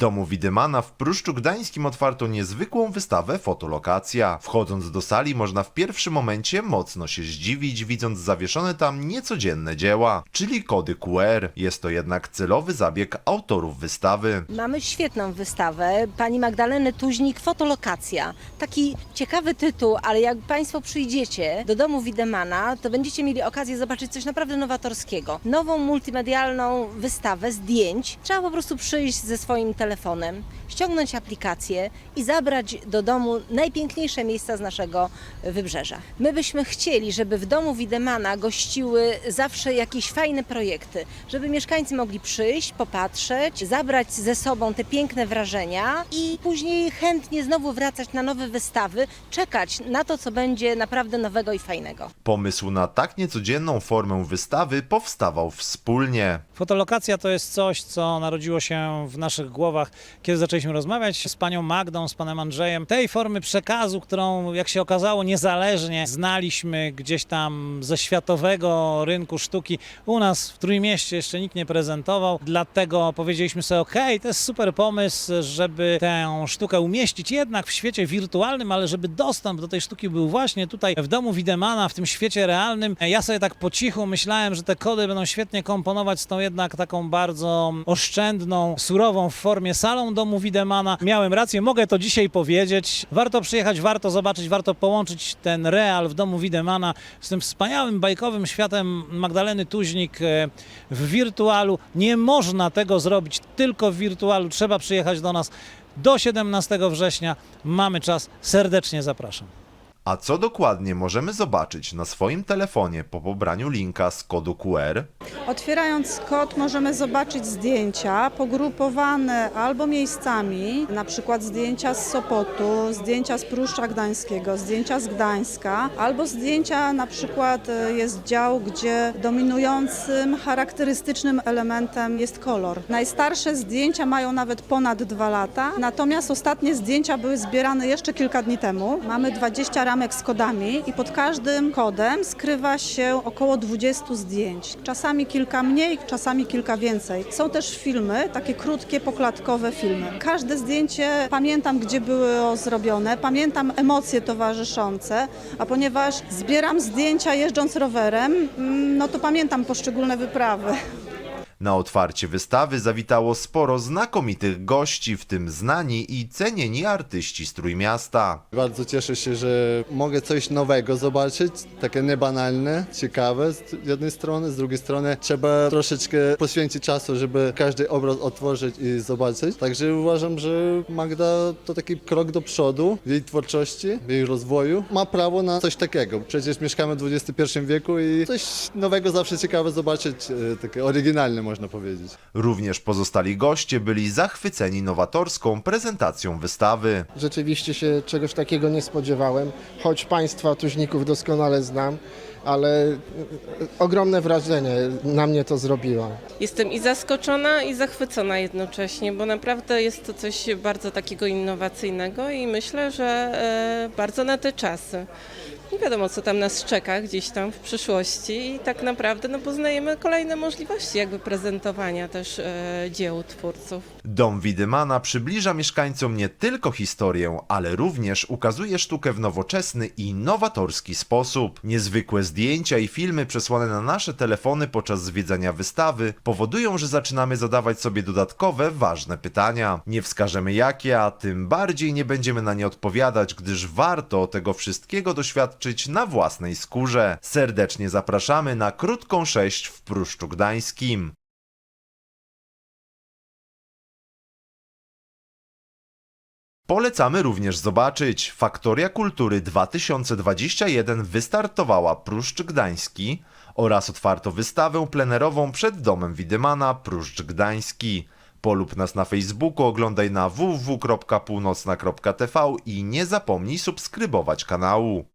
domu Widymana w Pruszczu Gdańskim otwarto niezwykłą wystawę Fotolokacja. Wchodząc do sali można w pierwszym momencie mocno się zdziwić, widząc zawieszone tam niecodzienne dzieła, czyli kody QR. Jest to jednak celowy zabieg autorów wystawy. Mamy świetną wystawę pani Magdaleny Tuźnik Fotolokacja. Taki ciekawy tytuł, ale jak Państwo przyjdziecie do domu Widemana, to będziecie mieli okazję zobaczyć coś naprawdę nowatorskiego. Nową multimedialną wystawę zdjęć. Trzeba po prostu przyjść ze swoim telefonem, ściągnąć aplikację i zabrać do domu najpiękniejsze miejsca z naszego wybrzeża. My byśmy chcieli, żeby w domu Widemana gościły zawsze jakieś fajne projekty, żeby mieszkańcy mogli przyjść, popatrzeć, zabrać ze sobą te piękne wrażenia i później chętnie znowu wracać na nowe wystawy, czekać na to, co będzie naprawdę nowego i fajnego. Pomysł na tak niecodzienną formę wystawy powstawał wspólnie. Fotolokacja to jest coś, co narodziło się w naszych głowach, kiedy zaczęliśmy rozmawiać z panią Magdą, z panem Andrzejem. Tej formy przekazu, którą, jak się okazało, niezależnie znaliśmy gdzieś tam ze światowego rynku sztuki, u nas w Trójmieście jeszcze nikt nie prezentował. Dlatego powiedzieliśmy sobie, ok, to jest super pomysł, żeby tę sztukę umieścić jednak w świecie wirtualnym, ale żeby dostęp do tej sztuki był właśnie tutaj w domu Widemana, w tym świecie realnym. Ja sobie tak po cichu myślałem, że te kody będą świetnie komponować z tą jednak taką bardzo oszczędną, surową w formie salą domu Widemana. Miałem rację, mogę to dzisiaj powiedzieć. Warto przyjechać, warto zobaczyć, warto połączyć ten real w domu Widemana z tym wspaniałym, bajkowym światem Magdaleny Tuźnik e, w wirtualu. Nie można tego zrobić tylko w wirtualu. Trzeba przyjechać do nas do 17 września. Mamy czas. Serdecznie zapraszam. A co dokładnie możemy zobaczyć na swoim telefonie po pobraniu linka z kodu QR? Otwierając kod możemy zobaczyć zdjęcia pogrupowane albo miejscami, na przykład zdjęcia z Sopotu, zdjęcia z Pruszcza Gdańskiego, zdjęcia z Gdańska, albo zdjęcia na przykład e, jest dział, gdzie dominującym, charakterystycznym elementem jest kolor. Najstarsze zdjęcia mają nawet ponad dwa lata, natomiast ostatnie zdjęcia były zbierane jeszcze kilka dni temu. Mamy 20 ramek z kodami i pod każdym kodem skrywa się około 20 zdjęć. Czasami kilka mniej, czasami kilka więcej. Są też filmy, takie krótkie, poklatkowe filmy. Każde zdjęcie pamiętam, gdzie było zrobione, pamiętam emocje towarzyszące, a ponieważ zbieram zdjęcia jeżdżąc rowerem, mm, no to pamiętam poszczególne wyprawy. Na otwarcie wystawy zawitało sporo znakomitych gości, w tym znani i cenieni artyści z Trójmiasta. Bardzo cieszę się, że mogę coś nowego zobaczyć, takie niebanalne, ciekawe z jednej strony, z drugiej strony trzeba troszeczkę poświęcić czasu, żeby każdy obraz otworzyć i zobaczyć. Także uważam, że Magda to taki krok do przodu w jej twórczości, w jej rozwoju. Ma prawo na coś takiego. Przecież mieszkamy w XXI wieku i coś nowego zawsze ciekawe zobaczyć, e, takie oryginalne można powiedzieć. Również pozostali goście byli zachwyceni nowatorską prezentacją wystawy. Rzeczywiście się czegoś takiego nie spodziewałem, choć Państwa tuźników doskonale znam, ale e, ogromne wrażenie na mnie to zrobiła. Jestem i zaskoczona, i zachwycona jednocześnie, bo naprawdę jest to coś bardzo takiego innowacyjnego i myślę, że e, bardzo na te czasy. Nie wiadomo, co tam nas czeka gdzieś tam w przyszłości i tak naprawdę no, poznajemy kolejne możliwości jakby prezentowania też e, dzieł twórców. Dom Widymana przybliża mieszkańcom nie tylko historię, ale również ukazuje sztukę w nowoczesny i nowatorski sposób. Niezwykłe zdjęcia i filmy przesłane na nasze telefony podczas zwiedzania wystawy powodują, że zaczynamy zadawać sobie dodatkowe, ważne pytania. Nie wskażemy jakie, a tym bardziej nie będziemy na nie odpowiadać, gdyż warto tego wszystkiego doświadczyć na własnej skórze. Serdecznie zapraszamy na krótką sześć w Pruszczu Gdańskim. Polecamy również zobaczyć. Faktoria Kultury 2021 wystartowała Pruszcz Gdański oraz otwarto wystawę plenerową przed domem Widymana Pruszcz Gdański. Polub nas na Facebooku, oglądaj na www.północna.tv i nie zapomnij subskrybować kanału.